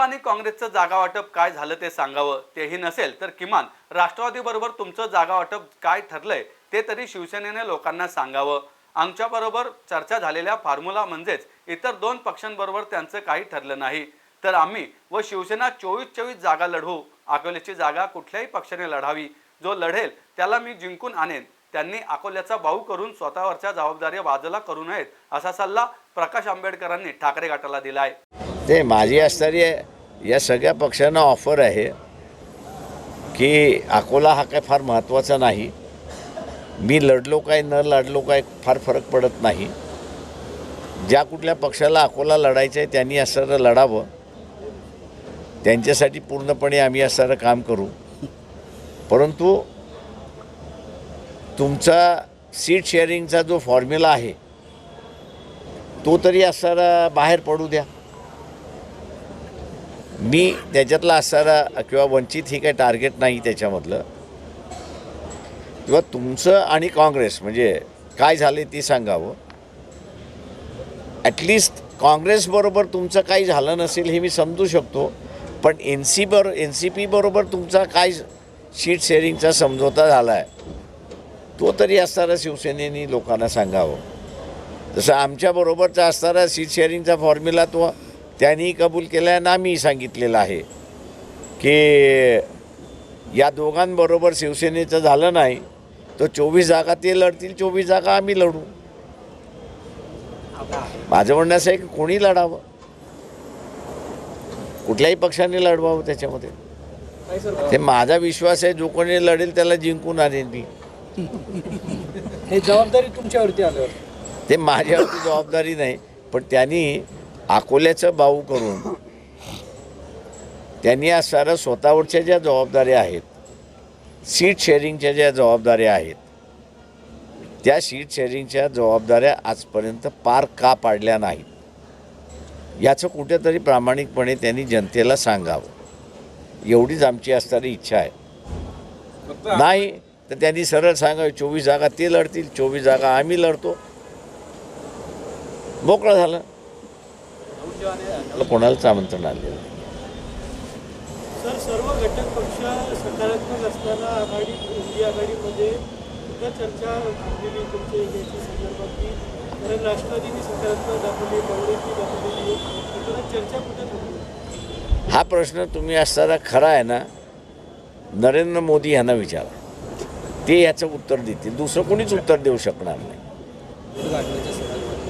आणि काँग्रेसचं जागा वाटप काय झालं ते सांगावं तेही नसेल तर किमान राष्ट्रवादीबरोबर तुमचं जागा वाटप काय ठरलंय ते तरी शिवसेनेने लोकांना सांगावं. आमच्याबरोबर चर्चा झालेल्या फॉर्म्युला म्हणजेच इतर दोन पक्षांबरोबर त्यांचं काही ठरलं नाही. तर आम्ही व शिवसेना चोवीस चोवीस जागा लढवू. अकोल्याची जागा कुठल्याही पक्षाने लढावी. जो लढेल त्याला मी जिंकून आणेन. त्यांनी अकोल्याचा भाऊ करून स्वतःवरच्या जबाबदाऱ्या बाजूला करू नयेत असा सल्ला प्रकाश आंबेडकरांनी ठाकरे गटाला दिला आहे ते माझी असणारी या सगळ्या पक्षांना ऑफर आहे की अकोला हा काय फार महत्त्वाचा नाही. मी लढलो काय न लढलो काय फार फरक पडत नाही. ज्या कुठल्या पक्षाला अकोला लढायचं आहे त्यांनी असणारं लढावं. त्यांच्यासाठी पूर्णपणे आम्ही असणारं काम करू. परंतु तुमचा सीट शेअरिंगचा जो फॉर्म्युला आहे तो तरी असणारा बाहेर पडू द्या. मी त्याच्यातला असणारा किंवा वंचित ही काही टार्गेट नाही त्याच्यामधलं. किंवा तुमचं आणि काँग्रेस म्हणजे काय झाले ते सांगावं. ॲटलिस्ट काँग्रेसबरोबर तुमचं काही झालं नसेल हे मी समजू शकतो. पण एन सी बरो एन सी पीबरोबर तुमचा काय सीट शेअरिंगचा समझोता झाला आहे तो तरी असणारा शिवसेनेनी लोकांना सांगावं. जसं आमच्याबरोबरचा असणारा सीट शेअरिंगचा फॉर्म्युला तो त्यांनी कबूल केला आणि आम्ही सांगितलेलं आहे की या दोघांबरोबर शिवसेनेचं झालं नाही तर चोवीस जागा ते लढतील चोवीस जागा आम्ही लढू. माझं म्हणणं असं आहे की कोणी लढावं? कुठल्याही पक्षाने लढवावं त्याच्यामध्ये. ते माझा विश्वास आहे जो कोणी लढेल त्याला जिंकून आणेन मी. हे जबाबदारी तुमच्यावरती आल्यावर. ते माझ्यावरती जबाबदारी नाही पण त्यांनी अकोल्याचं बाऊ करून. त्यांनी सारं स्वतःवरच्या ज्या जबाबदाऱ्या आहेत सीट शेअरिंगच्या ज्या जबाबदाऱ्या आहेत त्या सीट शेअरिंगच्या जबाबदाऱ्या आजपर्यंत पार का पाडल्या नाहीत? याचं कुठेतरी प्रामाणिकपणे त्यांनी जनतेला सांगावं. एवढीच आमची असणारी इच्छा आहे. नाही तर त्यांनी सरळ सांगावे चोवीस जागा ते लढतील चोवीस जागा आम्ही लढतो. मोकळं झालं. कोणालाच आमंत्रण आलेलं नाही. सर सर्व घटक पक्ष सकारात्मक असताना आघाडी इंडिया आघाडीमध्ये सुद्धा चर्चा झालेली तुमच्या याच्या संदर्भात की कारण राष्ट्रवादीने सकारात्मक दाखवली काँग्रेसने दाखवलेली तर चर्चा कुठे झाली? हा प्रश्न तुम्ही असताना खरा आहे ना? नरेंद्र मोदी यांना विचारा. ते याचं उत्तर देतील. दुसरं कोणीच उत्तर देऊ शकणार नाही.